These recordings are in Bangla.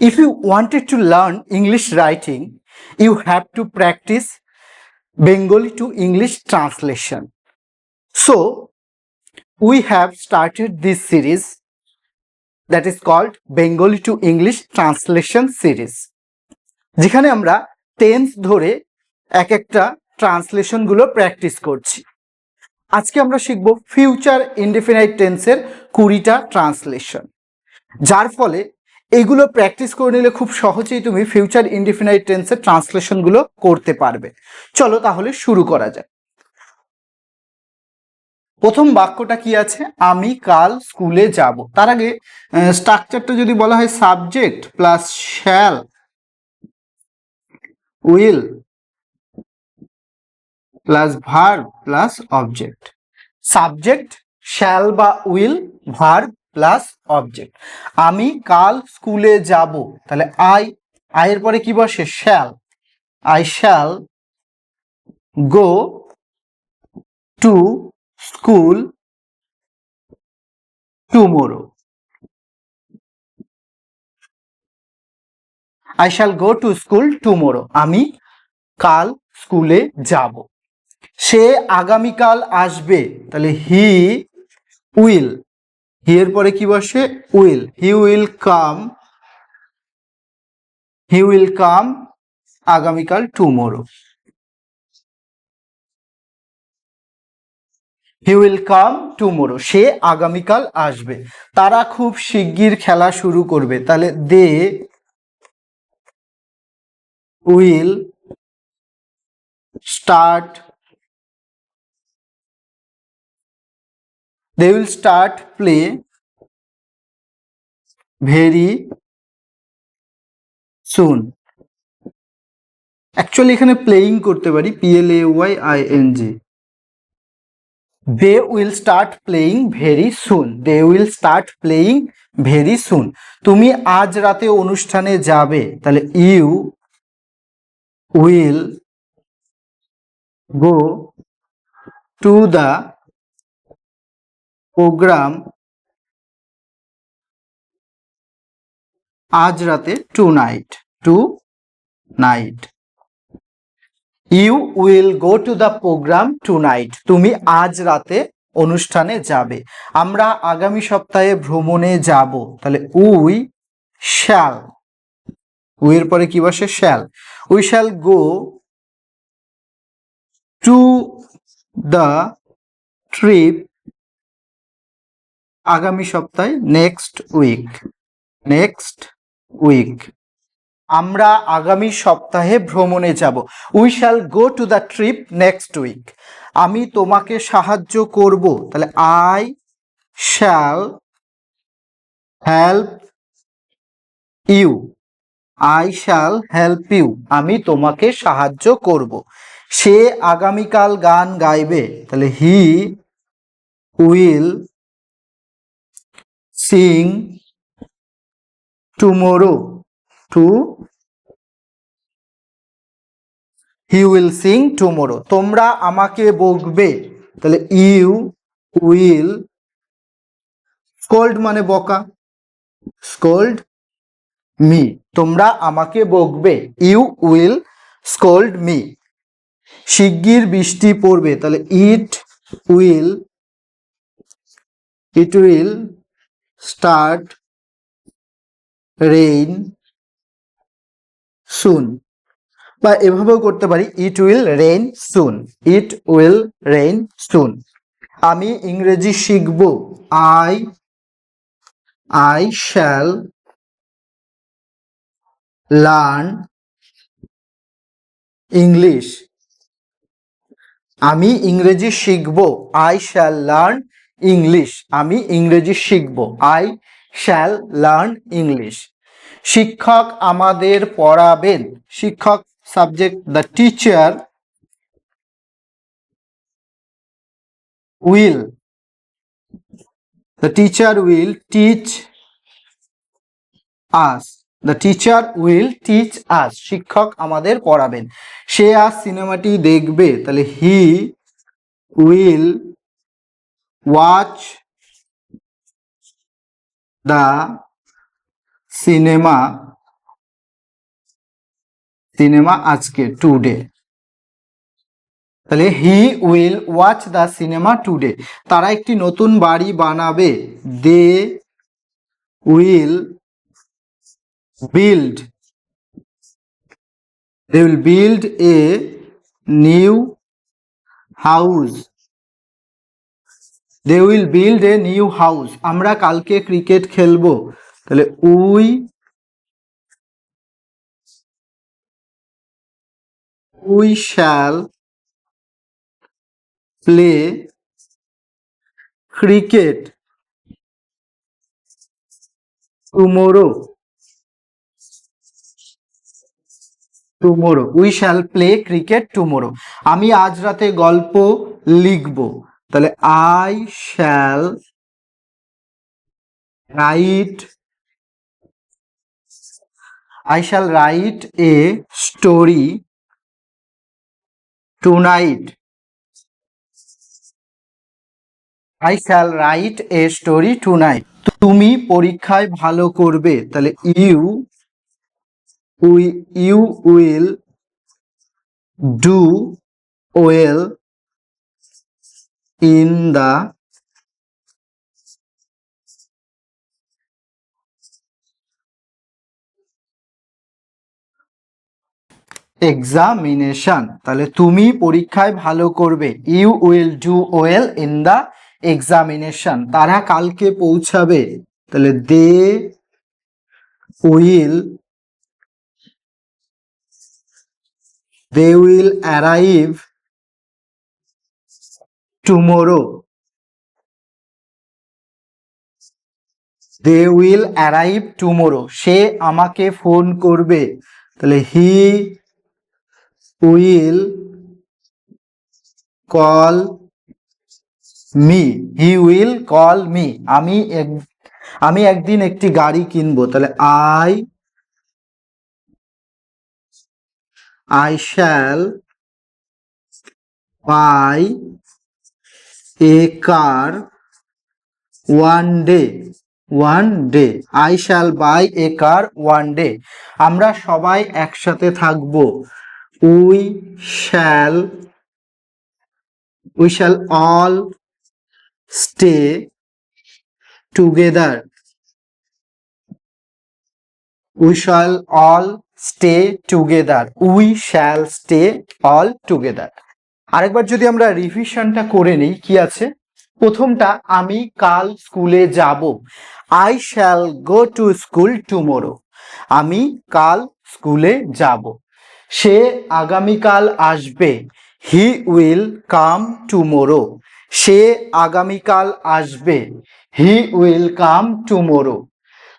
if you wanted to learn English writing, you have to practice Bengali to English translation. So, we have started this series that is called Bengali to English Translation Series. যেখানে আমরা টেন্স ধরে এক একটা ট্রান্সলেশনগুলো প্র্যাকটিস করছি আজকে আমরা শিখব ফিউচার ইনডিফিনাইট টেন্সের কুড়িটা ট্রান্সলেশন যার ফলে এইগুলো প্র্যাকটিস করে নিলে খুব সহজেই তুমি ফিউচার ইনডিফিনাইট টেন্সের ট্রান্সলেশনগুলো করতে পারবে। চলো তাহলে শুরু করা যাক। প্রথম বাক্যটা কি আছে? আমি কাল স্কুলে যাব। তার আগে স্ট্রাকচারটা যদি বলা হয় subject plus shall will plus verb plus object subject shall বা উইল ভার প্লাস অবজেক্ট আমি কাল স্কুলে যাব। তাহলে আই আয়ের পরে কি বসে? Shall I shall go to school tomorrow I shall go to school tomorrow আমি কাল স্কুলে যাব। সে আগামীকাল আসবে। তাহলে হি উইল হি এর পরে কি বসে? Will he will come he will come আগামীকাল tomorrow he will come tomorrow সে আগামীকাল আসবে। তারা খুব শিগগির খেলা শুরু করবে। তাহলে they will start they will start play very soon. Actually এখানে প্লেইং করতে পারি P L A Y I N G they will start playing very soon they will start playing very soon তুমি আজ রাতে অনুষ্ঠানে যাবে, তাহলে you will go to the program আজ রাতে tonight tonight you will go to the program tonight তুমি আজ রাতে অনুষ্ঠানে যাবে। আমরা আগামী সপ্তাহে ভ্রমণে যাব। তাহলে উই শ্যাল উইয়ের পরে কি বসে? Shall we shall go to the trip আগামী সপ্তাহে নেক্সট উইক নেক্সট উইক আমরা আগামী সপ্তাহে ভ্রমণে যাব। We shall go to the trip next week আমি তোমাকে সাহায্য করব। তাহলে I shall help you I shall help you আমি তোমাকে সাহায্য করব। সে আগামীকাল গান গাইবে। তাহলে he will sing tomorrow to he will sing tomorrow তোমরা আমাকে বকবে। তাহলে ইউ উইল স্কোল্ড মানে বকা। স্কোল্ড মি তোমরা আমাকে বকবে। ইউ উইল স্কোল্ড মি শিগগির বৃষ্টি পড়বে। তাহলে it will it will start, rain, soon. বা এভাবেও করতে পারি, it will rain soon, it will rain soon. আমি ইংরেজি শিখব। I I shall learn English. আমি ইংরেজি শিখব। আই শ্যাল লার্ন ইংলিশ আমি ইংরেজি শিখব। আই শ্যাল লার্ন ইংলিশ শিক্ষক আমাদের পড়াবেন। শিক্ষক subject the teacher will the teacher will teach us the teacher will teach us শিক্ষক আমাদের পড়াবেন। সে আজ সিনেমাটি দেখবে, তাহলে he will watch the cinema cinema আজকে টুডে তাহলে he will watch the cinema today তারা একটি নতুন বাড়ি বানাবে। They will build they will build a new house they will build a new house আমরা কালকে ক্রিকেট খেলব। তাহলে we we shall play cricket tomorrow. Tomorrow. We shall play cricket tomorrow. আমি আজ রাতে গল্প লিখব। তাহলে I shall write I shall write a story tonight I shall write a story tonight তুমি পরীক্ষায় ভালো করবে, তাহলে you we you will do well in the examination তাহলে তুমি পরীক্ষায় ভালো করবে। You will do well in the examination তারা কালকে পৌঁছাবে। তাহলে they will they will arrive tomorrow they will arrive tomorrow সে আমাকে ফোন করবে। তাহলে he will call me he will call me আমি এক, আমি একদিন একটি গাড়ি কিনবো। তাহলে I I shall buy a car one day one day I shall buy a car one day আমরা সবাই একসাথে থাকব। We shall we shall all stay together we shall all stay together we shall stay all together আরেকবার যদি আমরা রিভিশনটা করে নিই, কি আছে? প্রথমটা, আমি কাল স্কুলে যাব। I shall go to school tomorrow আমি কাল স্কুলে যাব। সে আগামীকাল আসবে। হি উইল কাম টুমোরো সে আগামীকাল আসবে। হি উইল কাম টুমোরো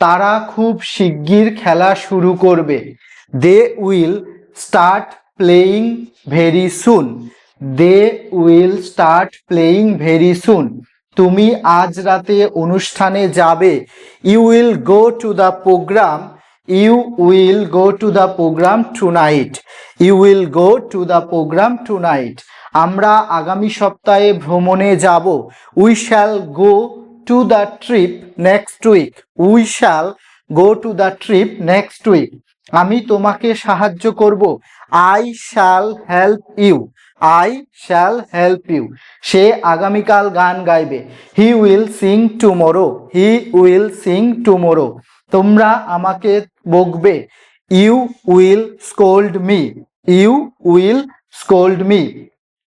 তারা খুব শিগগির খেলা শুরু করবে। They will start playing very soon they will start playing very soon তুমি আজ রাতে অনুষ্ঠানে যাবে। You will go to the programme you will go to the programme tonight you will go to the programme tonight আমরা আগামী সপ্তাহে ভ্রমণে যাব। We shall go to the trip next week we shall go to the trip next week আমি তোমাকে সাহায্য করব। I shall help you I shall help you. সে আগামীকাল গান গাইবে। He will sing tomorrow. He will sing tomorrow. তোমরা আমাকে বকবে। You will scold me. You will scold me.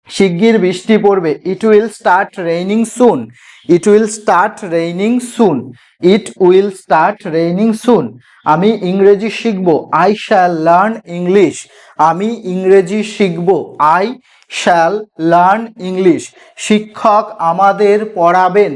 শিগগির বৃষ্টি পড়বে। It will start raining soon it will start raining soon it will start raining soon আমি ইংরেজি শিখব। আই শ্যাল লার্ন ইংলিশ আমি ইংরেজি শিখব। আই শ্যাল লার্ন ইংলিশ শিক্ষক আমাদের পড়াবেন।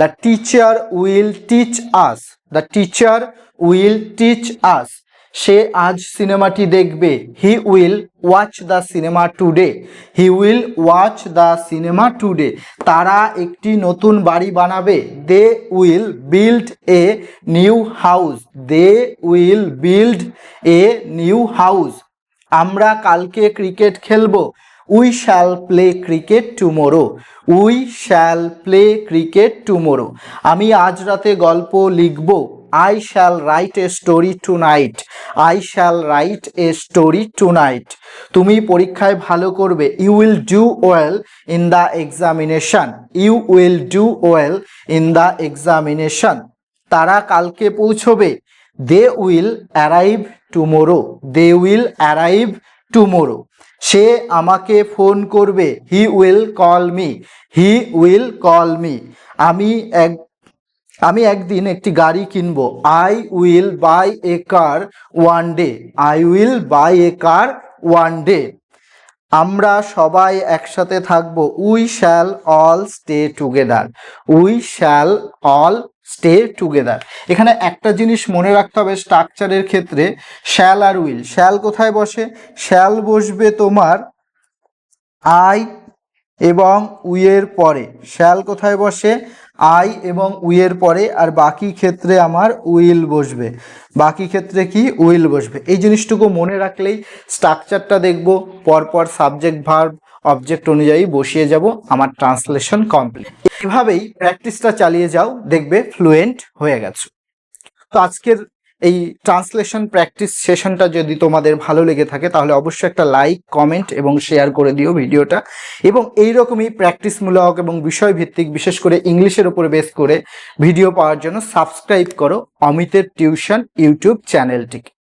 The teacher will teach us the teacher will teach us সে আজ সিনেমাটি দেখবে। He will watch the cinema today. He will watch the cinema today. তারা একটি নতুন বাড়ি বানাবে। They will build a new house. They will build a new house. আমরা কালকে ক্রিকেট খেলব। We shall play cricket tomorrow. We shall play cricket tomorrow. আমি আজ রাতে গল্প লিখব। I shall write a story tonight I shall write a story tonight তুমি পরীক্ষায় ভালো করবে। You will do well in the examination you will do well in the examination তারা কালকে পৌঁছবে। They will arrive tomorrow they will arrive tomorrow সে আমাকে ফোন করবে। He will call me he will call me আমি এক আমি একদিন একটি গাড়ি কিনবো। I will buy a car one day I will buy a car one day আমরা সবাই একসাথে থাকব। We shall all stay together we shall all stay together এখানে একটা জিনিস মনে রাখতে হবে স্ট্রাকচারের ক্ষেত্রে। শ্যাল আর উইল শ্যাল কোথায় বসে? শ্যাল বসবে তোমার আই এবং উইয়ের পরে। শ্যাল কোথায় বসে? আই এবং উইয়ের পরে, আর বাকি ক্ষেত্রে আমার উইল বসবে। বাকি ক্ষেত্রে কি? উইল বসবে। এই জিনিসটুকু মনে রাখলেই স্ট্রাকচারটা দেখব, পরপর সাবজেক্ট ভার্ব, অবজেক্ট অনুযায়ী বসিয়ে যাব, আমার ট্রান্সলেশন কমপ্লিট। এভাবেই প্র্যাকটিসটা চালিয়ে যাও, দেখবে ফ্লুয়েন্ট হয়ে গেছো। তো আজকের এই ট্রান্সলেশন প্র্যাকটিস সেশনটা যদি তোমাদের ভালো লেগে থাকে, তাহলে অবশ্যই একটা লাইক, কমেন্ট এবং শেয়ার করে দিও ভিডিওটা। এবং এইরকমই প্র্যাকটিসমূলক এবং বিষয়ভিত্তিক, বিশেষ করে ইংলিশের উপরে বেস করে ভিডিও পাওয়ার জন্য সাবস্ক্রাইব করো অমিতের টিউশন ইউটিউব চ্যানেলটিকে।